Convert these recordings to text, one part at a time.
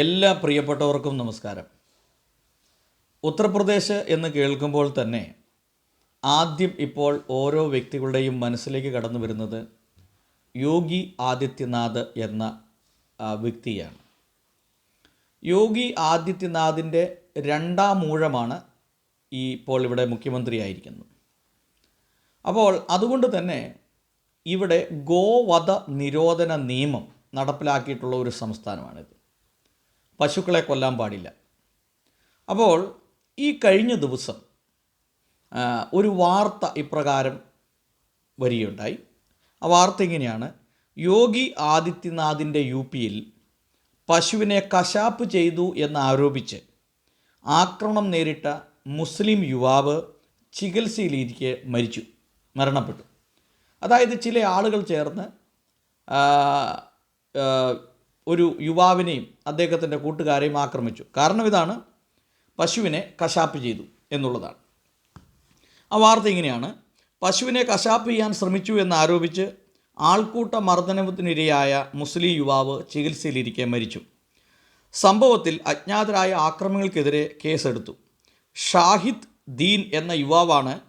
എല്ലാ പ്രിയപ്പെട്ടവർക്കും നമസ്കാരം. ഉത്തർപ്രദേശ് എന്ന് കേൾക്കുമ്പോൾ തന്നെ ആദ്യം ഇപ്പോൾ ഓരോ വ്യക്തികളുടെയും മനസ്സിലേക്ക് കടന്നു വരുന്നത് യോഗി ആദിത്യനാഥ് എന്ന വ്യക്തിയാണ്. യോഗി ആദിത്യനാഥിന്റെ രണ്ടാം മൂഴമാണ് ഈ ഇപ്പോൾ ഇവിടെ മുഖ്യമന്ത്രിയായിരിക്കുന്നത്. അപ്പോൾ അതുകൊണ്ട് തന്നെ ഇവിടെ ഗോവധ നിരോധന നിയമം നടപ്പിലാക്കിയിട്ടുള്ള ഒരു സംസ്ഥാനമാണിത്. പശുക്കളെ കൊല്ലാൻ പാടില്ല. അപ്പോൾ ഈ കഴിഞ്ഞ ദിവസം ഒരു വാർത്ത ഇപ്രകാരം വരികയുണ്ടായി. ആ വാർത്ത ഇങ്ങനെയാണ്. യോഗി ആദിത്യനാഥിന്റെ യു പിയിൽ പശുവിനെ കശാപ്പ് ചെയ്തു എന്നാരോപിച്ച് ആക്രമണം നേരിട്ട മുസ്ലിം യുവാവ് ചികിത്സയിലിരിക്കെ മരിച്ചു മരണപ്പെട്ടു. അതായത് ചില ആളുകൾ ചേർന്ന് ഒരു യുവാവിനെയും അദ്ദേഹത്തിന്റെ കൂട്ടുകാരെയും ആക്രമിച്ചു. കാരണം ഇതാണ് പശുവിനെ കശാപ്പ് ചെയ്തു എന്നുള്ളതാണ്. ആ വാർത്ത ഇങ്ങനെയാണ്. പശുവിനെ കശാപ്പ് ചെയ്യാൻ ശ്രമിച്ചു എന്നാരോപിച്ച് ആൾക്കൂട്ട മർദ്ദനത്തിനിരയായ മുസ്ലിം യുവാവ് ചികിത്സയിലിരിക്കെ മരിച്ചു. സംഭവത്തിൽ അജ്ഞാതരായ ആക്രമണങ്ങൾക്കെതിരെ കേസെടുത്തു. ഷാഹിദ് ദീൻ എന്ന യുവാവാണ്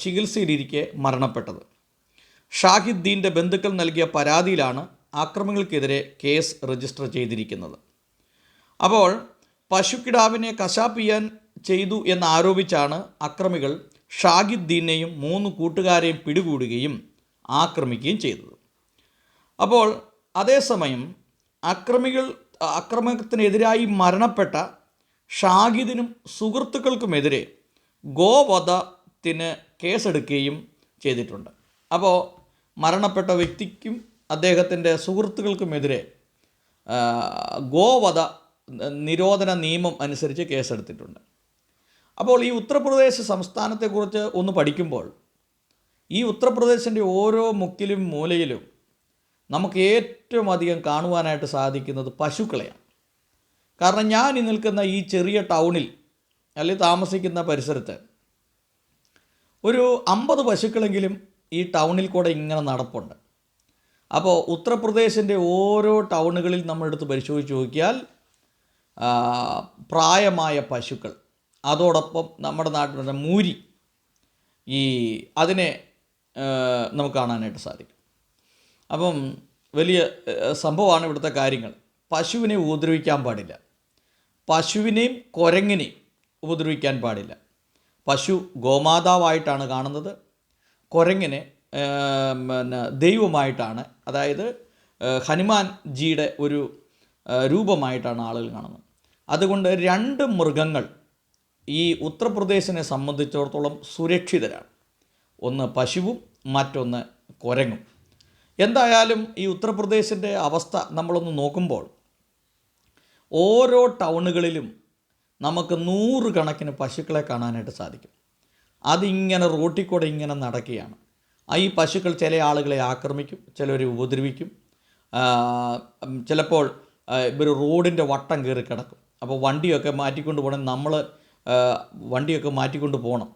ചികിത്സയിലിരിക്കെ മരണപ്പെട്ടത്. ഷാഹിദ് ദീന്റെ ബന്ധുക്കൾ നൽകിയ പരാതിയിലാണ് ആക്രമണങ്ങൾക്കെതിരെ കേസ് രജിസ്റ്റർ ചെയ്തിരിക്കുന്നത്. അപ്പോൾ പശുക്കിടാവിനെ കശാപ്പ് ചെയ്യാൻ ചെയ്തു എന്നാരോപിച്ചാണ് അക്രമികൾ ഷാഹിദ്ദീനെയും മൂന്ന് കൂട്ടുകാരെയും പിടികൂടുകയും ആക്രമിക്കുകയും ചെയ്തത്. അപ്പോൾ അതേസമയം അക്രമികൾ അക്രമത്തിനെതിരായി മരണപ്പെട്ട ഷാഹിദിനും സുഹൃത്തുക്കൾക്കുമെതിരെ ഗോവധത്തിന് കേസെടുക്കുകയും ചെയ്തിട്ടുണ്ട്. അപ്പോൾ മരണപ്പെട്ട വ്യക്തിക്കും അദ്ദേഹത്തിന്റെ സുഹൃത്തുക്കൾക്കുമെതിരെ ഗോവധ നിരോധന നിയമം അനുസരിച്ച് കേസെടുത്തിട്ടുണ്ട്. അപ്പോൾ ഈ ഉത്തർപ്രദേശ് സംസ്ഥാനത്തെക്കുറിച്ച് ഒന്ന് പഠിക്കുമ്പോൾ ഈ ഉത്തർപ്രദേശിന്റെ ഓരോ മുക്കിലും മൂലയിലും നമുക്ക് ഏറ്റവും അധികം കാണുവാനായിട്ട് സാധിക്കുന്നത് പശുക്കളെയാണ്. കാരണം ഞാൻ ഈ നിൽക്കുന്ന ഈ ചെറിയ ടൗണിൽ അല്ലെങ്കിൽ താമസിക്കുന്ന പരിസരത്ത് ഒരു അമ്പത് പശുക്കളെങ്കിലും ഈ ടൗണിൽ കൂടെ ഇങ്ങനെ നടപ്പുണ്ട്. അപ്പോൾ ഉത്തർപ്രദേശിന്റെ ഓരോ ടൗണുകളിൽ നമ്മളെടുത്ത് പരിശോധിച്ച് നോക്കിയാൽ പ്രായമായ പശുക്കൾ അതോടൊപ്പം നമ്മുടെ നാട്ടിൽ നാട്ടിലുള്ള മൂരി ഈ അതിനെ നമുക്ക് കാണാനായിട്ട് സാധിക്കും. അപ്പം വലിയ സംഭവമാണ് ഇവിടുത്തെ കാര്യങ്ങൾ. പശുവിനെ ഉപദ്രവിക്കാൻ പാടില്ല. പശുവിനെയും കുരങ്ങിനെയും ഉപദ്രവിക്കാൻ പാടില്ല. പശു ഗോമാതാവായിട്ടാണ് കാണുന്നത്. കുരങ്ങിനെ പിന്നെ ദൈവമായിട്ടാണ് അതായത് ഹനുമാൻ ജിയുടെ ഒരു രൂപമായിട്ടാണ് ആളുകൾ കാണുന്നത്. അതുകൊണ്ട് രണ്ട് മൃഗങ്ങൾ ഈ ഉത്തർപ്രദേശിനെ സംബന്ധിച്ചിടത്തോളം സുരക്ഷിതരാണ്. ഒന്ന് പശുവും മറ്റൊന്ന് കുരങ്ങും. എന്തായാലും ഈ ഉത്തർപ്രദേശിന്റെ അവസ്ഥ നമ്മളൊന്ന് നോക്കുമ്പോൾ ഓരോ ടൗണുകളിലും നമുക്ക് നൂറുകണക്കിന് പശുക്കളെ കാണാനായിട്ട് സാധിക്കും. അതിങ്ങനെ റോട്ടിൽ കൂടെ ഇങ്ങനെ നടക്കുകയാണ്. ഈ പശുക്കൾ ചില ആളുകളെ ആക്രമിക്കും ചിലരെ ഉപദ്രവിക്കും. ചിലപ്പോൾ ഇവർ റോഡിന്റെ വട്ടം കയറി കിടക്കും. അപ്പോൾ വണ്ടിയൊക്കെ മാറ്റിക്കൊണ്ട് പോകണം. നമ്മൾ വണ്ടിയൊക്കെ മാറ്റിക്കൊണ്ട് പോകണം.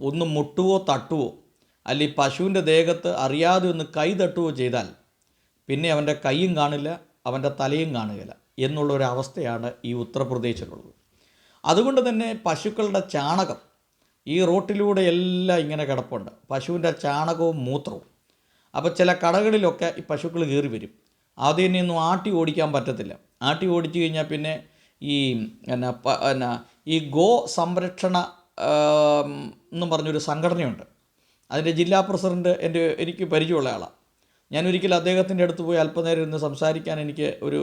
ഒന്ന് മുട്ടുവോ തട്ടുവോ അല്ലെങ്കിൽ പശുവിന്റെ ദേഹത്ത് അറിയാതെ ഒന്ന് കൈ തട്ടുകയോ ചെയ്താൽ പിന്നെ അവന്റെ കൈയും കാണില്ല അവന്റെ തലയും കാണുകയില്ല എന്നുള്ളൊരവസ്ഥയാണ് ഈ ഉത്തർപ്രദേശിലുള്ളത്. അതുകൊണ്ട് തന്നെ പശുക്കളുടെ ചാണകം ഈ റോട്ടിലൂടെ എല്ലാം ഇങ്ങനെ കിടപ്പുണ്ട്. പശുവിന്റെ ചാണകവും മൂത്രവും. അപ്പോൾ ചില കടകളിലൊക്കെ ഈ പശുക്കൾ കയറി വരും. ആദ്യം നിന്നും ആട്ടി ഓടിക്കാൻ പറ്റത്തില്ല. ആട്ടി ഓടിച്ചു കഴിഞ്ഞാൽ പിന്നെ ഈ എന്നാ എന്നാ ഈ ഗോ സംരക്ഷണ എന്നും പറഞ്ഞൊരു സംഘടനയുണ്ട്. അതിന്റെ ജില്ലാ പ്രസിഡന്റ് എന്റെ എനിക്ക് പരിചയമുള്ള ആളാണ്. ഞാൻ ഒരിക്കൽ അദ്ദേഹത്തിന്റെ അടുത്ത് പോയി അല്പനേരം ഇരുന്ന് സംസാരിക്കാൻ എനിക്ക് ഒരു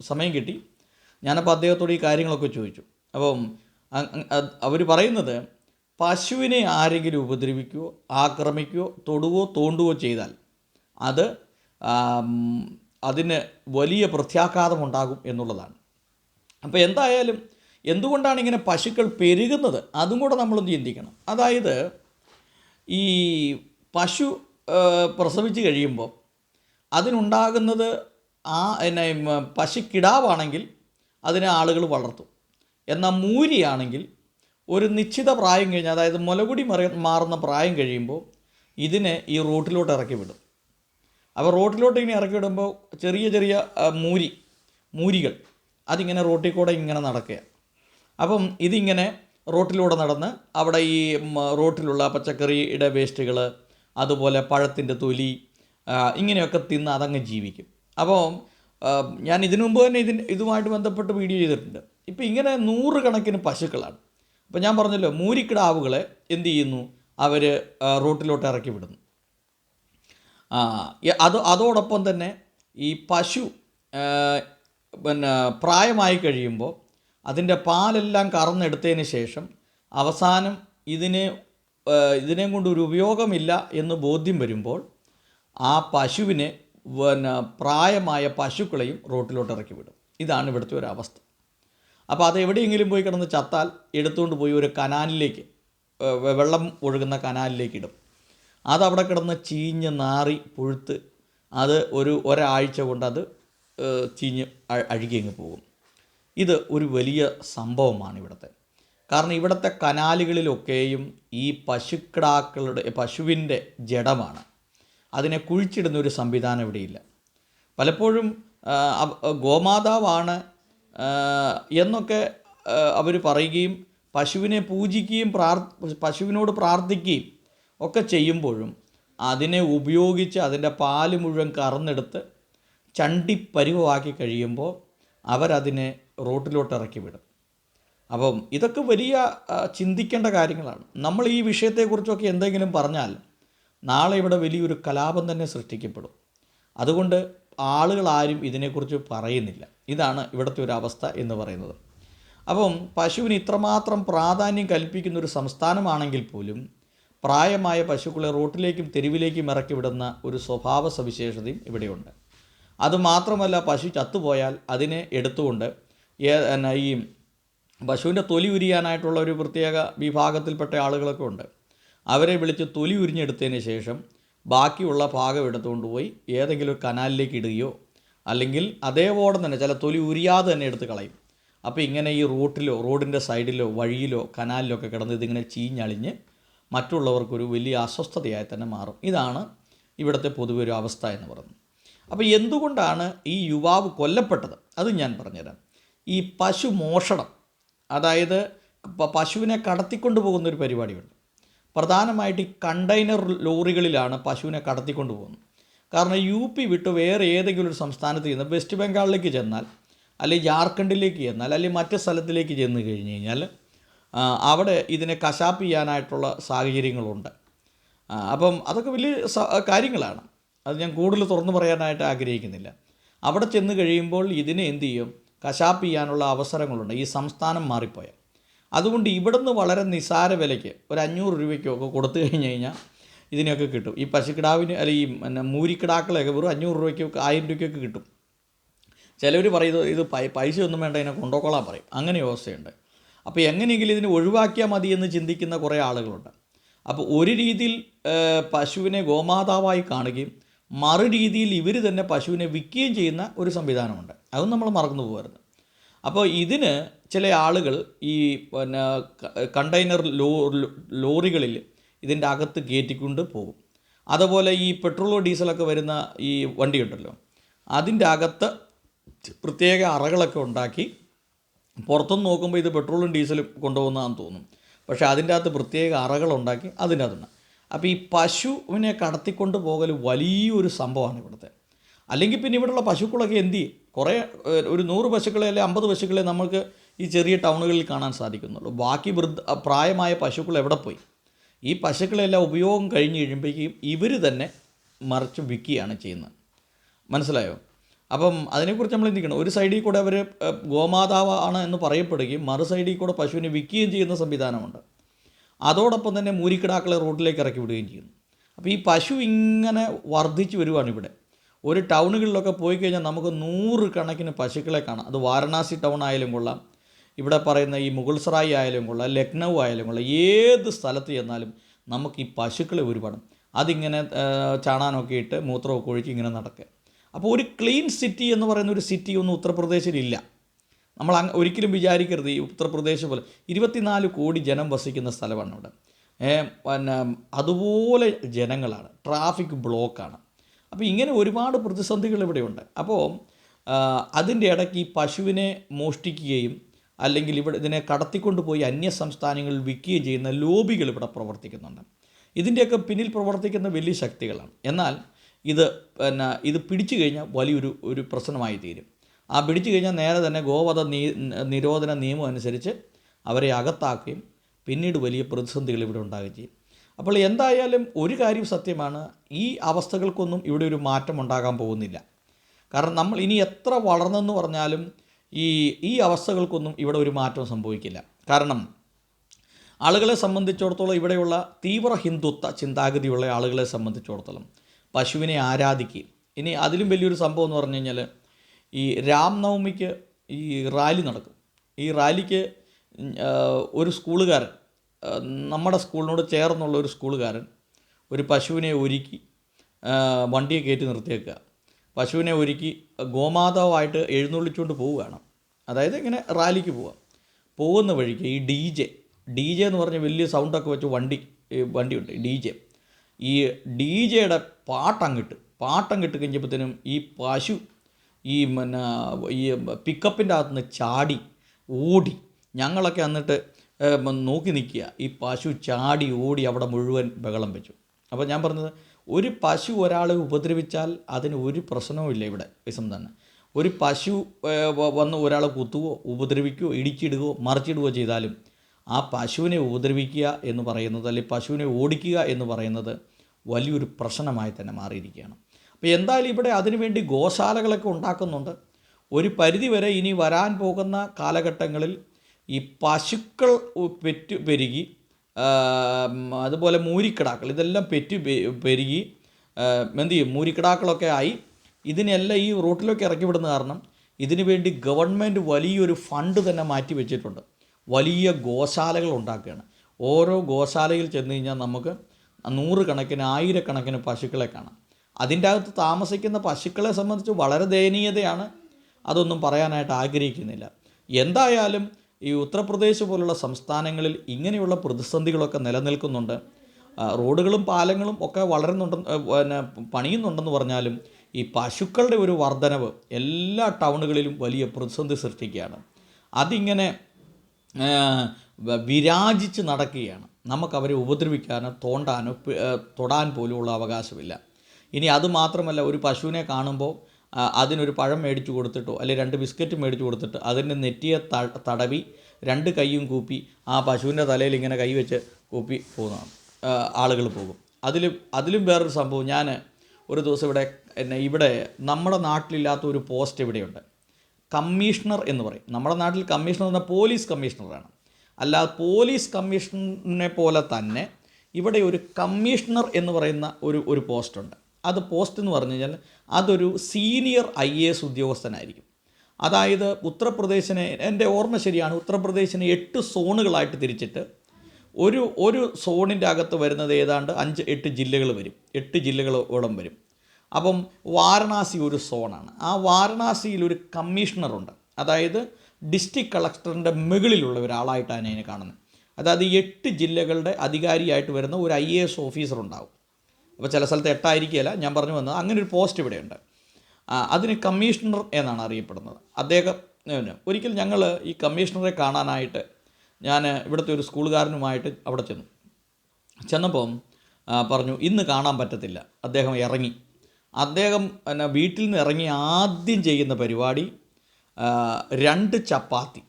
സമയം കിട്ടി. ഞാനപ്പോൾ അദ്ദേഹത്തോട് ഈ കാര്യങ്ങളൊക്കെ ചോദിച്ചു. അപ്പം അവർ പറയുന്നത് പശുവിനെ ആരെങ്കിലും ഉപദ്രവിക്കുകയോ ആക്രമിക്കുകയോ തൊടുകയോ തോണ്ടുകയോ ചെയ്താൽ അത് അതിന് വലിയ പ്രത്യാഘാതമുണ്ടാകും എന്നുള്ളതാണ്. അപ്പോൾ എന്തായാലും എന്തുകൊണ്ടാണ് ഇങ്ങനെ പശുക്കൾ പെരുകുന്നത്? അതും കൂടെ നമ്മളൊന്ന് ചിന്തിക്കണം. അതായത് ഈ പശു പ്രസവിച്ച് കഴിയുമ്പോൾ അതിനുണ്ടാകുന്നത് ആ എന്നെ പശുക്കിടാവാണെങ്കിൽ അതിനെ ആളുകൾ വളർത്തും. എന്നാൽ മൂരിയാണെങ്കിൽ ഒരു നിശ്ചിത പ്രായം കഴിഞ്ഞാൽ അതായത് മുലകുടി മറി മാറുന്ന പ്രായം കഴിയുമ്പോൾ ഇതിനെ ഈ റോട്ടിലോട്ട് ഇറക്കി വിടും അപ്പോൾ റോട്ടിലോട്ട് ഇങ്ങനെ ഇറക്കി വിടുമ്പോൾ ചെറിയ ചെറിയ മൂരി മൂരികൾ അതിങ്ങനെ റോട്ടിൽ കൂടെ ഇങ്ങനെ നടക്കുക അപ്പം ഇതിങ്ങനെ റോട്ടിലൂടെ നടന്ന് അവിടെ ഈ റോട്ടിലുള്ള പച്ചക്കറിയുടെ വേസ്റ്റുകൾ അതുപോലെ പഴത്തിന്റെ തൊലി ഇങ്ങനെയൊക്കെ തിന്ന് അതങ്ങ് ജീവിക്കും. അപ്പോൾ ഞാൻ ഇതിനു മുമ്പ് തന്നെ ഇതിന് ഇതുമായിട്ട് ബന്ധപ്പെട്ട് വീഡിയോ ചെയ്തിട്ടുണ്ട്. ഇപ്പം ഇങ്ങനെ നൂറുകണക്കിന് പശുക്കളാണ്. അപ്പം ഞാൻ പറഞ്ഞല്ലോ മൂരിക്കിടാവുകളെ എന്ത് ചെയ്യുന്നു? അവർ റോട്ടിലോട്ട് ഇറക്കി വിടുന്നു. അത് അതോടൊപ്പം തന്നെ ഈ പശു പിന്നെ പ്രായമായി കഴിയുമ്പോൾ അതിന്റെ പാലെല്ലാം കറന്നെടുത്തതിന് ശേഷം അവസാനം ഇതിന് ഇതിനെ കൊണ്ട് ഒരു ഉപയോഗമില്ല എന്ന് ബോധ്യം വരുമ്പോൾ ആ പശുവിനെ പിന്നെ പ്രായമായ പശുക്കളെയും റോട്ടിലോട്ട് ഇറക്കി വിടും. ഇതാണ് ഇവിടുത്തെ ഒരു അവസ്ഥ. അപ്പോൾ അത് എവിടെയെങ്കിലും പോയി കിടന്ന് ചത്താൽ എടുത്തുകൊണ്ട് പോയി ഒരു കനാലിലേക്ക് വെള്ളം ഒഴുകുന്ന കനാലിലേക്ക് ഇടും. അതവിടെ കിടന്ന് ചീഞ്ഞ് നാറി പുഴുത്ത് അത് ഒരു ഒരാഴ്ച കൊണ്ട് അത് ചീഞ്ഞ് അഴുകിയങ്ങ് പോകും. ഇത് ഒരു വലിയ സംഭവമാണ് ഇവിടുത്തെ. കാരണം ഇവിടുത്തെ കനാലുകളിലൊക്കെയും ഈ പശുക്കിടാക്കളുടെ പശുവിന്റെ ജഡമാണ്. അതിനെ കുഴിച്ചിടുന്ന ഒരു സംവിധാനം ഇവിടെയില്ല. പലപ്പോഴും ഗോമാതാവാണ് എന്നൊക്കെ അവർ പറയുകയും പശുവിനെ പൂജിക്കുകയും പ്രാർ പശുവിനോട് പ്രാർത്ഥിക്കുകയും ഒക്കെ ചെയ്യുമ്പോഴും അതിനെ ഉപയോഗിച്ച് അതിന്റെ പാൽ മുഴുവൻ കറന്നെടുത്ത് ചണ്ടി പരുവമാക്കി കഴിയുമ്പോൾ അവരതിനെ റോട്ടിലോട്ട് ഇറക്കി വിടും. അപ്പം ഇതൊക്കെ വലിയ ചിന്തിക്കേണ്ട കാര്യങ്ങളാണ്. നമ്മൾ ഈ വിഷയത്തെക്കുറിച്ചൊക്കെ എന്തെങ്കിലും പറഞ്ഞാൽ നാളെ ഇവിടെ വലിയൊരു കലാപം തന്നെ സൃഷ്ടിക്കപ്പെടും. അതുകൊണ്ട് ആളുകളാരും ഇതിനെക്കുറിച്ച് പറയുന്നില്ല. ഇതാണ് ഇവിടുത്തെ ഒരു അവസ്ഥ എന്ന് പറയുന്നത്. അപ്പം പശുവിന് ഇത്രമാത്രം പ്രാധാന്യം കൽപ്പിക്കുന്ന ഒരു സംസ്ഥാനമാണെങ്കിൽ പോലും പ്രായമായ പശുക്കളെ റോട്ടിലേക്കും തെരുവിലേക്കും ഇറക്കി വിടുന്ന ഒരു സ്വഭാവ സവിശേഷതയും ഇവിടെയുണ്ട്. അതുമാത്രമല്ല പശു ചത്തുപോയാൽ അതിനെ എടുത്തുകൊണ്ട് ഈ പശുവിന്റെ തൊലി ഉരിയാനായിട്ടുള്ള ഒരു പ്രത്യേക വിഭാഗത്തിൽപ്പെട്ട ആളുകളൊക്കെ ഉണ്ട്. അവരെ വിളിച്ച് തൊലി ഉരിഞ്ഞെടുത്തതിന് ശേഷം ബാക്കിയുള്ള ഭാഗം എടുത്തുകൊണ്ട് പോയി ഏതെങ്കിലും ഒരു കനാലിലേക്ക് ഇടുകയോ അല്ലെങ്കിൽ അതേ അതേപോലെ തന്നെ ചില തൊലി ഉരിയാതെ തന്നെ എടുത്ത് കളയും. അപ്പോൾ ഇങ്ങനെ ഈ റോട്ടിലോ റോഡിന്റെ സൈഡിലോ വഴിയിലോ കനാലിലോ ഒക്കെ കിടന്ന് ഇതിങ്ങനെ ചീഞ്ഞളിഞ്ഞ് മറ്റുള്ളവർക്കൊരു വലിയ അസ്വസ്ഥതയായി തന്നെ മാറും. ഇതാണ് ഇവിടുത്തെ പൊതുവെ ഒരു അവസ്ഥ എന്ന് പറയുന്നത്. അപ്പോൾ എന്തുകൊണ്ടാണ് ഈ യുവാവ് കൊല്ലപ്പെട്ടത്? അത് ഞാൻ പറഞ്ഞുതരാം. ഈ പശു മോഷണം അതായത് പശുവിനെ കടത്തിക്കൊണ്ട് പോകുന്ന ഒരു പരിപാടിയുണ്ട്. പ്രധാനമായിട്ട് ഈ കണ്ടെയ്നർ ലോറികളിലാണ് പശുവിനെ കടത്തിക്കൊണ്ട് പോകുന്നത്. കാരണം യു പി വിട്ട് വേറെ ഏതെങ്കിലും ഒരു സംസ്ഥാനത്ത് ചെന്ന് വെസ്റ്റ് ബംഗാളിലേക്ക് ചെന്നാൽ അല്ലെങ്കിൽ ജാർഖണ്ഡിലേക്ക് ചെന്നാൽ അല്ലെങ്കിൽ മറ്റ് സ്ഥലത്തിലേക്ക് ചെന്ന് കഴിഞ്ഞ് കഴിഞ്ഞാൽ അവിടെ ഇതിനെ കശാപ്പ് ചെയ്യാനായിട്ടുള്ള സാഹചര്യങ്ങളുണ്ട്. അപ്പം അതൊക്കെ വലിയ കാര്യങ്ങളാണ്. അത് ഞാൻ കൂടുതൽ തുറന്നു പറയാനായിട്ട് ആഗ്രഹിക്കുന്നില്ല. അവിടെ ചെന്ന് കഴിയുമ്പോൾ ഇതിനെ എന്ത് ചെയ്യും? കശാപ്പ് ചെയ്യാനുള്ള അവസരങ്ങളുണ്ട്. ഈ സംസ്ഥാനം മാറിപ്പോയാൽ. അതുകൊണ്ട് ഇവിടുന്ന് വളരെ നിസാര വിലയ്ക്ക് ഒരു അഞ്ഞൂറ് രൂപയ്ക്കൊക്കെ കൊടുത്തു കഴിഞ്ഞ് കഴിഞ്ഞാൽ ഇതിനൊക്കെ കിട്ടും. ഈ പശുക്കിടാവിന് അല്ല ഈ പിന്നെ മൂരിക്കിടാക്കളെയൊക്കെ വെറും അഞ്ഞൂറ് രൂപയ്ക്കൊക്കെ ആയിരം രൂപയ്ക്കൊക്കെ കിട്ടും. ചിലവർ പറയുന്നത് ഇത് പൈസ ഒന്നും വേണ്ട ഇതിനെ കൊണ്ടോക്കോളാൻ പറയും. അങ്ങനെ വ്യവസ്ഥയുണ്ട് അപ്പോൾ എങ്ങനെയെങ്കിലും ഇതിനെ ഒഴിവാക്കിയാൽ മതി എന്ന് ചിന്തിക്കുന്ന കുറേ ആളുകളുണ്ട്. അപ്പോൾ ഒരു രീതിയിൽ പശുവിനെ ഗോമാതാവായി കാണുകയും മറു രീതിയിൽ ഇവർ തന്നെ പശുവിനെ വിൽക്കുകയും ചെയ്യുന്ന ഒരു സംവിധാനമുണ്ട്. അതും നമ്മൾ മറന്നു പോകരുത്. അപ്പോൾ ഇതിന് ചില ആളുകൾ ഈ പിന്നെ കണ്ടെയ്നർ ലോ ലോറികളിൽ ഇതിന്റെ അകത്ത് കയറ്റിക്കൊണ്ട് പോകും. അതുപോലെ ഈ പെട്രോളോ ഡീസലൊക്കെ വരുന്ന ഈ വണ്ടിയുണ്ടല്ലോ അതിന്റെ അകത്ത് പ്രത്യേക അറകളൊക്കെ ഉണ്ടാക്കി പുറത്തുനിന്ന് നോക്കുമ്പോൾ ഇത് പെട്രോളും ഡീസലും കൊണ്ടുപോകുന്നതാണെന്ന് തോന്നും. പക്ഷേ അതിന്റെ അകത്ത് പ്രത്യേക അറകളുണ്ടാക്കി അതിന്റെ അപ്പോൾ ഈ പശുവിനെ കടത്തിക്കൊണ്ട് പോകൽ വലിയൊരു സംഭവമാണ് ഇവിടുത്തെ. അല്ലെങ്കിൽ പിന്നെ ഇവിടെയുള്ള പശുക്കളൊക്കെ എന്ത് ചെയ്യും? കുറേ ഒരു നൂറ് പശുക്കളെ അല്ലെങ്കിൽ അമ്പത് പശുക്കളെ നമുക്ക് ഈ ചെറിയ ടൗണുകളിൽ കാണാൻ സാധിക്കുന്നുള്ളൂ. ബാക്കി വൃദ്ധ പ്രായമായ പശുക്കൾ എവിടെ പോയി? ഈ പശുക്കളെല്ലാം ഉപയോഗം കഴിഞ്ഞ് കഴിയുമ്പോഴേക്കും ഇവർ തന്നെ മറിച്ച് വിൽക്കുകയാണ് ചെയ്യുന്നത്. മനസ്സിലായോ? അപ്പം അതിനെക്കുറിച്ച് നമ്മൾ ചിന്തിക്കണം. ഒരു സൈഡിൽ കൂടെ അവർ ഗോമാതാവ് ഗോമാതാവാണ് എന്ന് പറയപ്പെടുകയും മറു സൈഡിൽ കൂടെ പശുവിനെ വിൽക്കുകയും ചെയ്യുന്ന സംവിധാനമുണ്ട്. അതോടൊപ്പം തന്നെ മൂരിക്കിടാക്കളെ റോഡിലേക്ക് ഇറക്കി വിടുകയും ചെയ്യുന്നു. അപ്പോൾ ഈ പശു ഇങ്ങനെ വർദ്ധിച്ചു വരുവാണ് ഇവിടെ. ഒരു ടൗണുകളിലൊക്കെ പോയി കഴിഞ്ഞാൽ നമുക്ക് നൂറ് കണക്കിന് പശുക്കളെ കാണാം. അത് വാരണാസി ടൗൺ ആയാലും കൊള്ളാം. ഇവിടെ പറയുന്ന ഈ മുഗൾസറായി ആയാലും കൊള്ളാം ലക്നൗ ആയാലും കൊള്ളാം ഏത് സ്ഥലത്ത് ചെന്നാലും നമുക്ക് ഈ പശുക്കളെ ഒരുപാട് അതിങ്ങനെ ചാണാനൊക്കെ ഇട്ട് മൂത്രമൊക്കെ ഒഴുക്കി ഇങ്ങനെ നടക്കുക. അപ്പോൾ ഒരു ക്ലീൻ സിറ്റി എന്ന് പറയുന്ന ഒരു സിറ്റി ഒന്നും ഉത്തർപ്രദേശിലില്ല നമ്മൾ അങ്ങ് ഒരിക്കലും വിചാരിക്കരുത് ഈ ഉത്തർപ്രദേശ് പോലെ. ഇരുപത്തിനാല് കോടി ജനം വസിക്കുന്ന സ്ഥലമാണ് ഇവിടെ. പിന്നെ അതുപോലെ ജനങ്ങളാണ്. ട്രാഫിക് ബ്ലോക്കാണ്. അപ്പോൾ ഇങ്ങനെ ഒരുപാട് പ്രതിസന്ധികൾ ഇവിടെയുണ്ട്. അപ്പോൾ അതിന്റെ ഇടയ്ക്ക് ഈ പശുവിനെ മോഷ്ടിക്കുകയും അല്ലെങ്കിൽ ഇവിടെ ഇതിനെ കടത്തിക്കൊണ്ട് പോയി അന്യ സംസ്ഥാനങ്ങളിൽ വിൽക്കുകയും ചെയ്യുന്ന ലോബികൾ ഇവിടെ പ്രവർത്തിക്കുന്നുണ്ട്. ഇതിന്റെയൊക്കെ പിന്നിൽ പ്രവർത്തിക്കുന്ന വലിയ ശക്തികളാണ്. എന്നാൽ ഇത് പിന്നെ ഇത് പിടിച്ചു കഴിഞ്ഞാൽ വലിയൊരു ഒരു പ്രശ്നമായി തീരും. ആ പിടിച്ചു കഴിഞ്ഞാൽ നേരെ തന്നെ ഗോവധ നീ നിരോധന നിയമം അനുസരിച്ച് അവരെ അകത്താക്കുകയും പിന്നീട് വലിയ പ്രതിസന്ധികൾ ഇവിടെ ഉണ്ടാകുകയും ചെയ്യും. അപ്പോൾ എന്തായാലും ഒരു കാര്യം സത്യമാണ് ഈ അവസ്ഥകൾക്കൊന്നും ഇവിടെ ഒരു മാറ്റം ഉണ്ടാകാൻ പോകുന്നില്ല. കാരണം നമ്മൾ ഇനി എത്ര വളർന്നെന്ന് പറഞ്ഞാലും ഈ ഈ അവസ്ഥകൾക്കൊന്നും ഇവിടെ ഒരു മാറ്റം സംഭവിക്കില്ല. കാരണം ആളുകളെ സംബന്ധിച്ചിടത്തോളം ഇവിടെയുള്ള തീവ്ര ഹിന്ദുത്വ ചിന്താഗതിയുള്ള ആളുകളെ സംബന്ധിച്ചിടത്തോളം പശുവിനെ ആരാധിക്കുകയും ഇനി അതിലും വലിയൊരു സംഭവം എന്ന് പറഞ്ഞു കഴിഞ്ഞാൽ ഈ രാംനവമിക്ക് ഈ റാലി നടക്കും. ഈ റാലിക്ക് ഒരു സ്കൂളുകാരൻ നമ്മുടെ സ്കൂളിനോട് ചേർന്നുള്ള ഒരു സ്കൂളുകാരൻ ഒരു പശുവിനെ ഒരുക്കി വണ്ടിയെ കയറ്റി നിർത്തിയേക്കുക. പശുവിനെ ഒരുക്കി ഗോമാതാവായിട്ട് എഴുന്നള്ളിച്ചുകൊണ്ട് പോവുകയാണ്. അതായത് ഇങ്ങനെ റാലിക്ക് പോവുക പോകുന്ന വഴിക്ക് ഈ ഡി ജെ ഡി ജെ എന്ന് പറഞ്ഞ വലിയ സൗണ്ടൊക്കെ വെച്ച് വണ്ടി വണ്ടിയുണ്ട് ഡി ജെ. ഈ ഡി ജെയുടെ പാട്ടങ്ങിട്ട് പാട്ടങ്ങിട്ട് കഴിഞ്ഞപ്പോഴത്തേനും ഈ പശു ഈ പിന്നെ ഈ പിക്കപ്പിന്റെ അകത്ത് നിന്ന് ചാടി ഓടി ഞങ്ങളൊക്കെ എന്നിട്ട് നോക്കി നിൽക്കുക. ഈ പശു ചാടി ഓടി അവിടെ മുഴുവൻ ബഹളം വെച്ചു. അപ്പോൾ ഞാൻ പറഞ്ഞത് ഒരു പശു ഒരാളെ ഉപദ്രവിച്ചാൽ അതിന് ഒരു പ്രശ്നവും ഇല്ല ഇവിടെ വിസം തന്നെ. ഒരു പശു വന്ന് ഒരാളെ കുത്തുകയോ ഉപദ്രവിക്കുകയോ ഇടിച്ചിടുകയോ മറിച്ചിടുകയോ ചെയ്താലും ആ പശുവിനെ ഉപദ്രവിക്കുക എന്ന് പറയുന്നത് അല്ലെങ്കിൽ പശുവിനെ ഓടിക്കുക എന്ന് പറയുന്നത് വലിയൊരു പ്രശ്നമായി തന്നെ മാറിയിരിക്കുകയാണ്. അപ്പോൾ എന്തായാലും ഇവിടെ അതിനുവേണ്ടി ഗോശാലകളൊക്കെ ഉണ്ടാക്കുന്നുണ്ട്. ഒരു പരിധിവരെ ഇനി വരാൻ പോകുന്ന കാലഘട്ടങ്ങളിൽ ഈ പശുക്കൾ പെറ്റു പെരുകി അതുപോലെ മൂരിക്കിടാക്കൾ. ഇതെല്ലാം പെറ്റ് പെരുകി എന്ത് ചെയ്യും? മൂരിക്കിടാക്കളൊക്കെ ആയി. ഇതിനെല്ലാം ഈ റോട്ടിലേക്ക് ഇറക്കി വിടുന്ന കാരണം ഇതിനു വേണ്ടി ഗവൺമെന്റ് വലിയൊരു ഫണ്ട് തന്നെ മാറ്റി വെച്ചിട്ടുണ്ട്. വലിയ ഗോശാലകൾ ഉണ്ടാക്കുകയാണ്. ഓരോ ഗോശാലയിൽ ചെന്ന് കഴിഞ്ഞാൽ നമുക്ക് നൂറുകണക്കിന് ആയിരക്കണക്കിന് പശുക്കളെ കാണാം. അതിന്റെ അകത്ത് താമസിക്കുന്ന പശുക്കളെ സംബന്ധിച്ച് വളരെ ദയനീയതയാണ്. അതൊന്നും പറയാനായിട്ട് ആഗ്രഹിക്കുന്നില്ല. എന്തായാലും ഈ ഉത്തർപ്രദേശ് പോലുള്ള സംസ്ഥാനങ്ങളിൽ ഇങ്ങനെയുള്ള പ്രതിസന്ധികളൊക്കെ നിലനിൽക്കുന്നുണ്ട്. റോഡുകളും പാലങ്ങളും ഒക്കെ വളരുന്നുണ്ടെന്ന് പിന്നെ പണിയുന്നുണ്ടെന്ന് പറഞ്ഞാലും ഈ പശുക്കളുടെ ഒരു വർധനവ് എല്ലാ ടൗണുകളിലും വലിയ പ്രതിസന്ധി സൃഷ്ടിക്കുകയാണ്. അതിങ്ങനെ വിരാജിച്ച് നടക്കുകയാണ്. നമുക്കവരെ ഉപദ്രവിക്കാനോ തോണ്ടാനോ തൊടാൻ പോലുമുള്ള അവകാശമില്ല. ഇനി അതുമാത്രമല്ല ഒരു പശുവിനെ കാണുമ്പോൾ അതിനൊരു പഴം മേടിച്ചു കൊടുത്തിട്ടോ അല്ലെങ്കിൽ രണ്ട് ബിസ്ക്കറ്റ് മേടിച്ചു കൊടുത്തിട്ട് അതിന്റെ നെറ്റിയെ തടവി രണ്ട് കൈയും കൂപ്പി ആ പശുവിന്റെ തലയിൽ ഇങ്ങനെ കൈ വെച്ച് കൂപ്പി പോകുന്നതാണ്. ആളുകൾ പോകും. അതിലും അതിലും വേറൊരു സംഭവം ഞാൻ ഒരു ദിവസം ഇവിടെ എന്നെ ഇവിടെ നമ്മുടെ നാട്ടിലില്ലാത്ത ഒരു പോസ്റ്റ് ഇവിടെയുണ്ട്. കമ്മീഷണർ എന്ന് പറയും. നമ്മുടെ നാട്ടിൽ കമ്മീഷണർ എന്ന പോലീസ് കമ്മീഷണറാണ്. അല്ലാതെ പോലീസ് കമ്മീഷണറിനെ പോലെ തന്നെ ഇവിടെ ഒരു കമ്മീഷണർ എന്ന് പറയുന്ന ഒരു ഒരു പോസ്റ്റുണ്ട്. അത് പോസ്റ്റ് എന്ന് പറഞ്ഞു കഴിഞ്ഞാൽ അതൊരു സീനിയർ ഐ എ എസ് ഉദ്യോഗസ്ഥനായിരിക്കും. അതായത് ഉത്തർപ്രദേശിനെ എന്റെ ഓർമ്മ ശരിയാണ് ഉത്തർപ്രദേശിനെ എട്ട് സോണുകളായിട്ട് തിരിച്ചിട്ട് ഒരു ഒരു സോണിന്റെ അകത്ത് വരുന്നത് ഏതാണ്ട് അഞ്ച് എട്ട് ജില്ലകൾ വരും. എട്ട് ജില്ലകളോളം വരും. അപ്പം വാരണാസി ഒരു സോണാണ്. ആ വാരണാസിയിൽ ഒരു കമ്മീഷണറുണ്ട്. അതായത് ഡിസ്ട്രിക്ട് കളക്ടറിന്റെ മുകളിലുള്ള ഒരാളായിട്ടാണ് അതിനെ കാണുന്നത്. അതായത് എട്ട് ജില്ലകളുടെ അധികാരിയായിട്ട് വരുന്ന ഒരു ഐ എ എസ് ഓഫീസർ ഉണ്ടാവും അപ്പോൾ ചില സ്ഥലത്ത് എട്ടായിരിക്കുകയല്ല ഞാൻ പറഞ്ഞു വന്നത് അങ്ങനെ ഒരു പോസ്റ്റ് ഇവിടെയുണ്ട്. അതിന് കമ്മീഷണർ എന്നാണ് അറിയപ്പെടുന്നത്. അദ്ദേഹം ഒരിക്കൽ ഞങ്ങൾ ഈ കമ്മീഷണറെ കാണാനായിട്ട് ഞാൻ ഇവിടുത്തെ ഒരു സ്കൂളുകാരനുമായിട്ട് അവിടെ ചെന്നു. ചെന്നപ്പം പറഞ്ഞു ഇന്ന് കാണാൻ പറ്റത്തില്ല. അദ്ദേഹം ഇറങ്ങി. അദ്ദേഹം പിന്നെ വീട്ടിൽ നിന്ന് ഇറങ്ങി ആദ്യം ചെയ്യുന്ന പരിപാടി രണ്ട് ചപ്പാത്തി.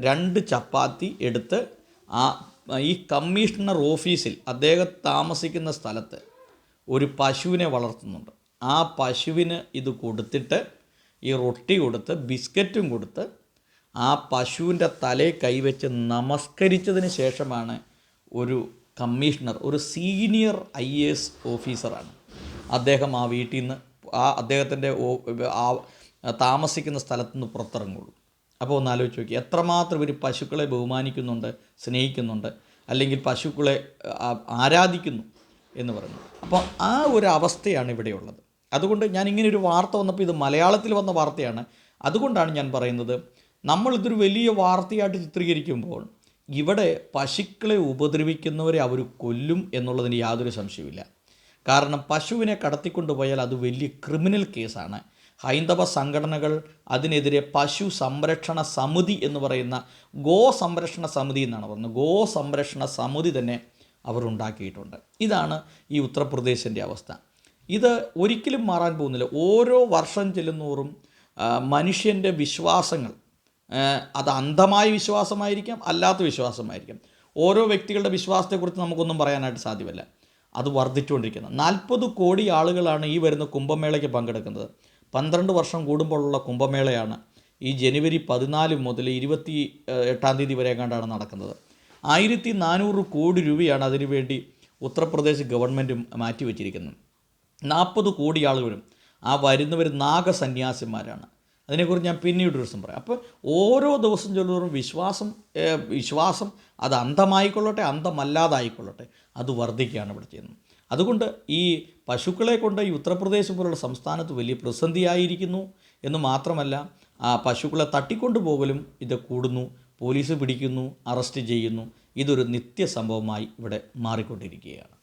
രണ്ട് ചപ്പാത്തി എടുത്ത് ആ ഈ കമ്മീഷണർ ഓഫീസിൽ അദ്ദേഹം താമസിക്കുന്ന സ്ഥലത്ത് ഒരു പശുവിനെ വളർത്തുന്നുണ്ട്. ആ പശുവിന് ഇത് കൊടുത്തിട്ട് ഈ റൊട്ടി കൊടുത്ത് ബിസ്ക്കറ്റും കൊടുത്ത് ആ പശുവിന്റെ തലയിൽ കൈവച്ച് നമസ്കരിച്ചതിന് ശേഷമാണ് ഒരു കമ്മീഷണർ ഒരു സീനിയർ ഐ എ എസ് ഓഫീസറാണ്. അദ്ദേഹം ആ വീട്ടിൽ നിന്ന് ആ അദ്ദേഹത്തിന്റെ ആ താമസിക്കുന്ന സ്ഥലത്തു നിന്ന് പുറത്തിറങ്ങുള്ളൂ. അപ്പോൾ ഒന്ന് ആലോചിച്ച് നോക്കി എത്രമാത്രം ഇവർ പശുക്കളെ ബഹുമാനിക്കുന്നുണ്ട് സ്നേഹിക്കുന്നുണ്ട് അല്ലെങ്കിൽ പശുക്കളെ ആരാധിക്കുന്നു. എന്ന് പറഞ്ഞു അപ്പോൾ ആ ഒരു അവസ്ഥയാണ് ഇവിടെയുള്ളത്. അതുകൊണ്ട് ഞാൻ ഇങ്ങനെ ഒരു വാർത്ത വന്നപ്പോൾ ഇത് മലയാളത്തിൽ വന്ന വാർത്തയാണ്. അതുകൊണ്ടാണ് ഞാൻ പറയുന്നത് നമ്മളിതൊരു വലിയ വാർത്തയായിട്ട് ചിത്രീകരിക്കുമ്പോൾ ഇവിടെ പശുക്കളെ ഉപദ്രവിക്കുന്നവരെ അവർ കൊല്ലും എന്നുള്ളതിന് യാതൊരു സംശയവുമില്ല. കാരണം പശുവിനെ കടത്തിക്കൊണ്ടുപോയാൽ അത് വലിയ ക്രിമിനൽ കേസാണ്. ഹൈന്ദവ സംഘടനകൾ അതിനെതിരെ പശു സംരക്ഷണ സമിതി എന്ന് പറയുന്ന ഗോ സംരക്ഷണ സമിതി എന്നാണ് പറയുന്നത് ഗോ സംരക്ഷണ സമിതി തന്നെ അവർ ഉണ്ടാക്കിയിട്ടുണ്ട് ഇതാണ് ഈ ഉത്തർപ്രദേശിന്റെ അവസ്ഥ. ഇത് ഒരിക്കലും മാറാൻ പോകുന്നില്ല. ഓരോ വർഷം ചെല്ലുന്നോറും മനുഷ്യന്റെ വിശ്വാസങ്ങൾ അത് അന്ധമായ വിശ്വാസമായിരിക്കാം അല്ലാത്ത വിശ്വാസമായിരിക്കാം. ഓരോ വ്യക്തികളുടെ വിശ്വാസത്തെക്കുറിച്ച് നമുക്കൊന്നും പറയാനായിട്ട് സാധ്യമല്ല. അത് വർദ്ധിച്ചുകൊണ്ടിരിക്കുന്നത് നാൽപ്പത് കോടി ആളുകളാണ് ഈ വരുന്ന കുംഭമേളയ്ക്ക് പങ്കെടുക്കുന്നത്. പന്ത്രണ്ട് വർഷം കൂടുമ്പോഴുള്ള കുംഭമേളയാണ് ഈ ജനുവരി പതിനാല് മുതൽ ഇരുപത്തി എട്ടാം തീയതി വരെ കണ്ടാണ് നടക്കുന്നത്. ആയിരത്തി നാനൂറ് കോടി രൂപയാണ് അതിനുവേണ്ടി ഉത്തർപ്രദേശ് ഗവൺമെന്റ് മാറ്റിവെച്ചിരിക്കുന്നത്. നാൽപ്പത് കോടി ആളുകളും ആ വരുന്നവർ നാഗസന്യാസിമാരാണ്. അതിനെക്കുറിച്ച് ഞാൻ പിന്നീട് ഒരു ദിവസം പറയാം. അപ്പോൾ ഓരോ ദിവസം ചൊല്ലുന്നവരും വിശ്വാസം വിശ്വാസം അത് അന്ധമായിക്കൊള്ളട്ടെ അന്ധമല്ലാതായിക്കൊള്ളട്ടെ അത് വർദ്ധിക്കുകയാണ് ഇവിടെ ചെയ്യുന്നത്. അതുകൊണ്ട് ഈ പശുക്കളെ കൊണ്ട് ഈ ഉത്തർപ്രദേശ് പോലുള്ള സംസ്ഥാനത്ത് വലിയ പ്രതിസന്ധിയായിരിക്കുന്നു എന്ന് മാത്രമല്ല ആ പശുക്കളെ തട്ടിക്കൊണ്ടുപോകലും ഇത് കൂടുന്നു. പോലീസ് പിടിക്കുന്നു അറസ്റ്റ് ചെയ്യുന്നു. ഇതൊരു നിത്യ സംഭവമായി ഇവിടെ മാറിക്കൊണ്ടിരിക്കുകയാണ്.